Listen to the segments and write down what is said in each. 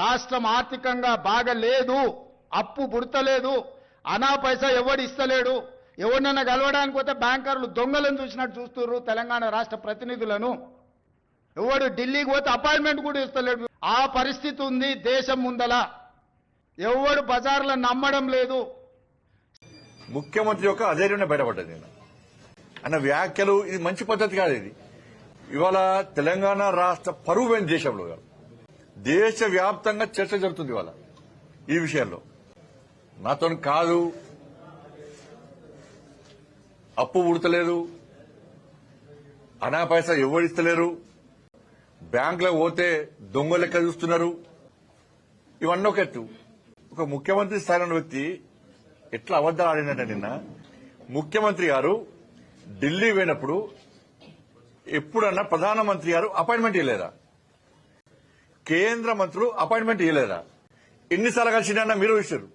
రాష్ట్రం ఆర్థికంగా బాగలేదు అప్పు పుడతలేదు అనా పైసా ఎవడు ఇస్తలేడు ఎవరినైనా కలవడానికి పోతే బ్యాంకర్లు దొంగలను చూసినట్టు చూస్తున్నారు తెలంగాణ రాష్ట్ర ప్రతినిధులను. ఎవడు ఢిల్లీకి పోతే అపాయింట్మెంట్ కూడా ఇస్తలేడు. ఆ పరిస్థితి ఉంది దేశం ముందల. ఎవడు బజార్లను నమ్మడం లేదు. ముఖ్యమంత్రి యొక్క అధైర్యంలో బయటపడ్డది నేను. అన్న వ్యాఖ్యలు ఇది మంచి పద్ధతి కాదు ఇది. ఇవాళ తెలంగాణ రాష్ట్ర పరువు దేశంలో కాదు. దేశవ్యాప్తంగా చర్చ జరుగుతుంది ఇవాళ ఈ విషయంలో. నాతో కాదు. అప్పు ఉడతలేదు. అనా పైసా ఎవరిస్తలేరు బ్యాంకులో పోతే దొంగ లెక్క చూస్తున్నారు. ఇవన్నీ ఒక ఎత్తు. ఒక ముఖ్యమంత్రి స్థాయిలో వ్యక్తి ఎట్లా అబద్దాలు ఆడినట్ట నిన్న ముఖ్యమంత్రి గారు ఢిల్లీ పోయినప్పుడు ఎప్పుడన్నా ప్రధానమంత్రి గారు అపాయింట్మెంట్ ఇవ్వలేదా? కేంద్ర మంత్రులు అపాయింట్మెంట్ ఇవ్వలేదా ఎన్నిసార్లు కలిసిందన్న మీరు ఇచ్చారు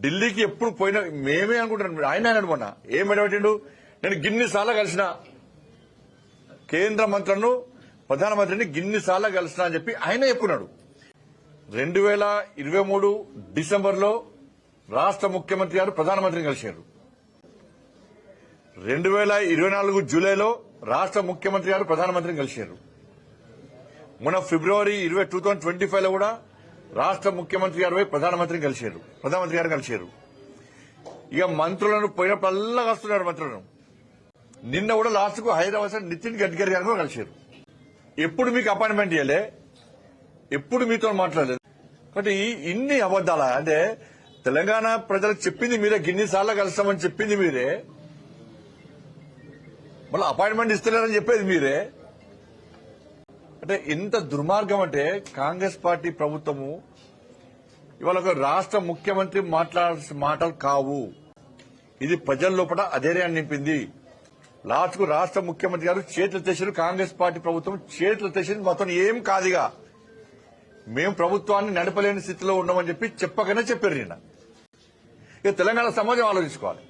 ఢిల్లీకి ఎప్పుడు పోయినా మేమే అనుకుంటున్నాం. ఆయన ఆయన మొన్న. ఏం ఎడబెట్టిండు నేను గిన్ని సార్లు కలిసిన. కేంద్ర మంత్రులను ప్రధానమంత్రిని గిన్నిసార్లు కలిసిన అని చెప్పి ఆయన చెప్పుకున్నాడు. రెండు వేల ఇరవై మూడు డిసెంబర్లో రాష్ట్ర ముఖ్యమంత్రి గారు ప్రధానమంత్రిని కలిశారు. రెండు వేల ఇరవై నాలుగు జూలైలో రాష్ట్ర ముఖ్యమంత్రి గారు ప్రధానమంత్రిని కలిశారు. మొన్న ఫిబ్రవరి ఇరవై టూ థౌసండ్ ట్వంటీ ఫైవ్లో కూడా రాష్ట్ర ముఖ్యమంత్రి గారు పోయి ప్రధానమంత్రిని కలిశారు. ప్రధానమంత్రి గారు కలిశారు. ఇక మంత్రులను పోయినప్పుడల్లా కలుస్తున్నారు మంత్రులను. నిన్న కూడా లాస్ట్కు హైదరాబాద్ నితిన్ గడ్కరీ గారు కూడా కలిశారు. ఎప్పుడు మీకు అపాయింట్మెంట్ ఇవ్వలే ఎప్పుడు మీతో మాట్లాడలేదు? కాబట్టి ఇన్ని అబద్దాలా అంటే తెలంగాణ ప్రజలకు చెప్పింది మీరే గిన్నిసార్లు కలుస్తామని చెప్పింది మీరే. మళ్ళీ అపాయింట్మెంట్ ఇస్తలేరని చెప్పేది మీరే. అంటే ఎంత దుర్మార్గం అంటే కాంగ్రెస్ పార్టీ ప్రభుత్వము ఇవాళ ఒక రాష్ట్ర ముఖ్యమంత్రి మాట్లాడాల్సిన మాటలు కావు. ఇది ప్రజల లోపల అధైర్యాన్ని నింపింది. లాస్ట్కు రాష్ట్ర ముఖ్యమంత్రి గారు చేతులు తెచ్చారు కాంగ్రెస్ పార్టీ ప్రభుత్వం చేతులు తెచ్చింది మొత్తం ఏం కాదుగా. మేము ప్రభుత్వాన్ని నడపలేని స్థితిలో ఉన్నామని చెప్పి చెప్పకనే చెప్పారు నిన్న. ఇక తెలంగాణ సమాజం ఆలోచించుకోవాలి.